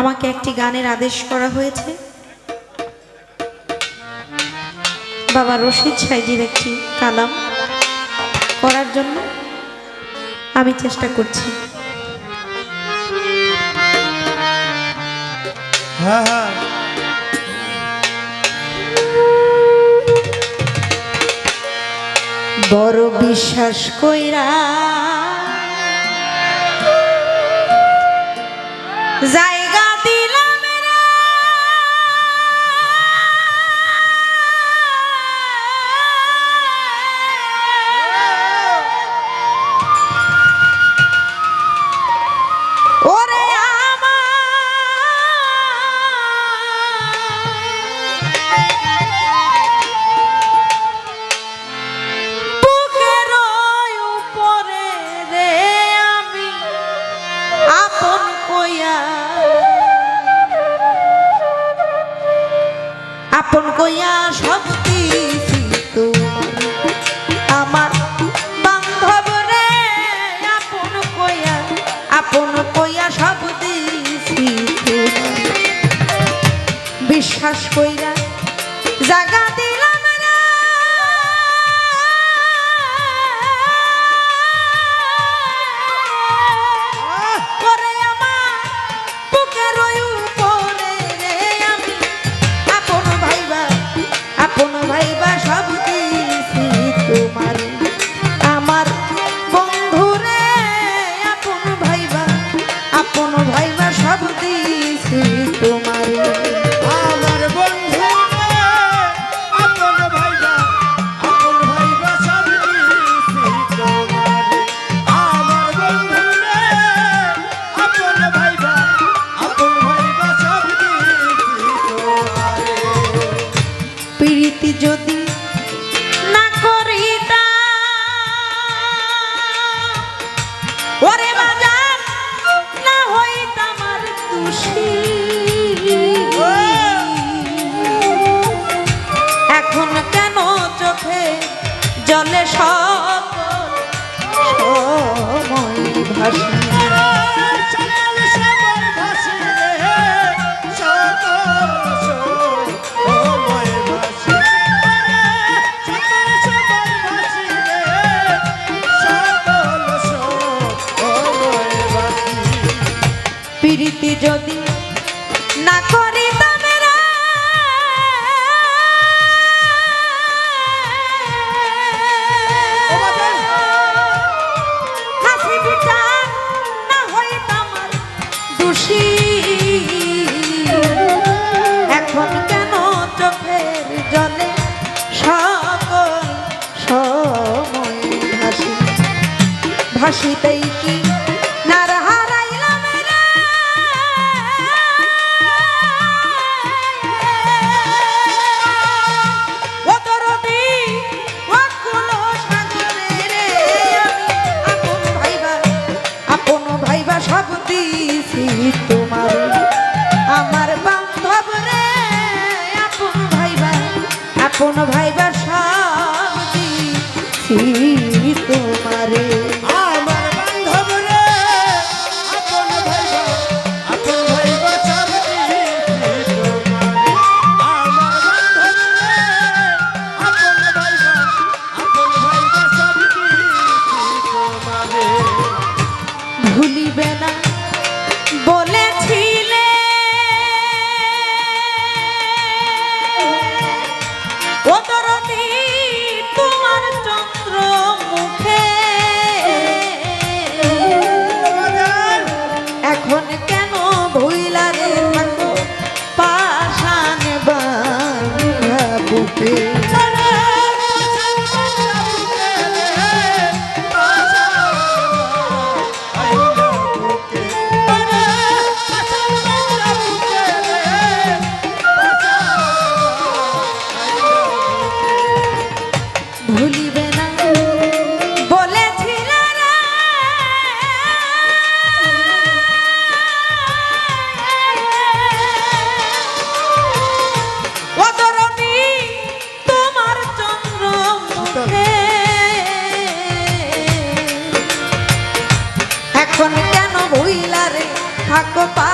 আমাকে একটি গানের আদেশ করা হয়েছে। বাবা রশিদ সাইজির একটি কালাম করার জন্য আমি চেষ্টা করছি। হ্যাঁ হ্যাঁ। বড় বিশ্বাস কইরা যাই she যদি না করি এখন কেন চোখের জলে সকল সময় ভাসি? ভাসিতেই কি see থাকো পা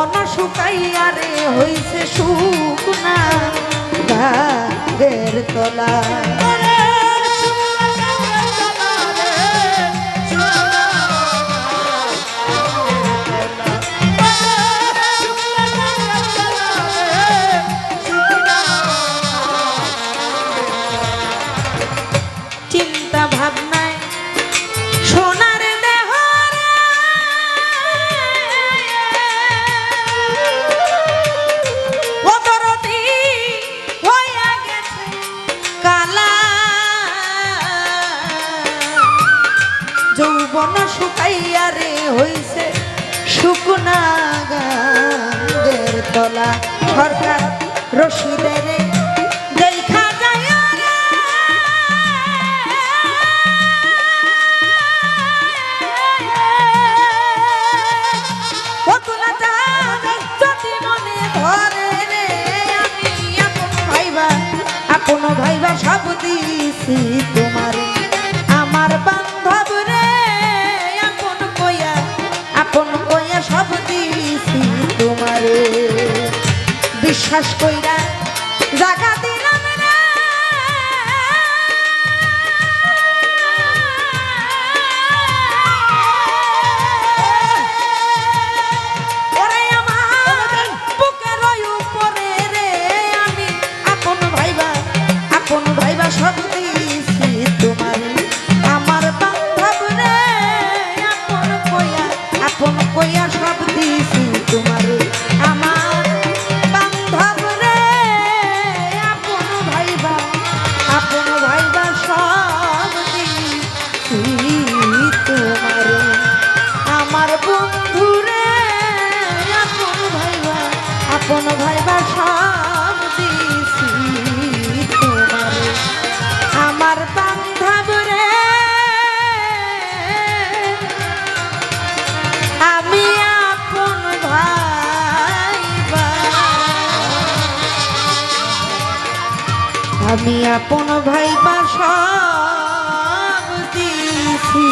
মন শুকাইয়া রে হইছে শুকনা গাছের তলা। খাইয়া হইছে শুকনা গাঙ্গের তলা। সরকার রশিদের খাস কইরা জাগা আমি আপন ভাই বা সব দিছি।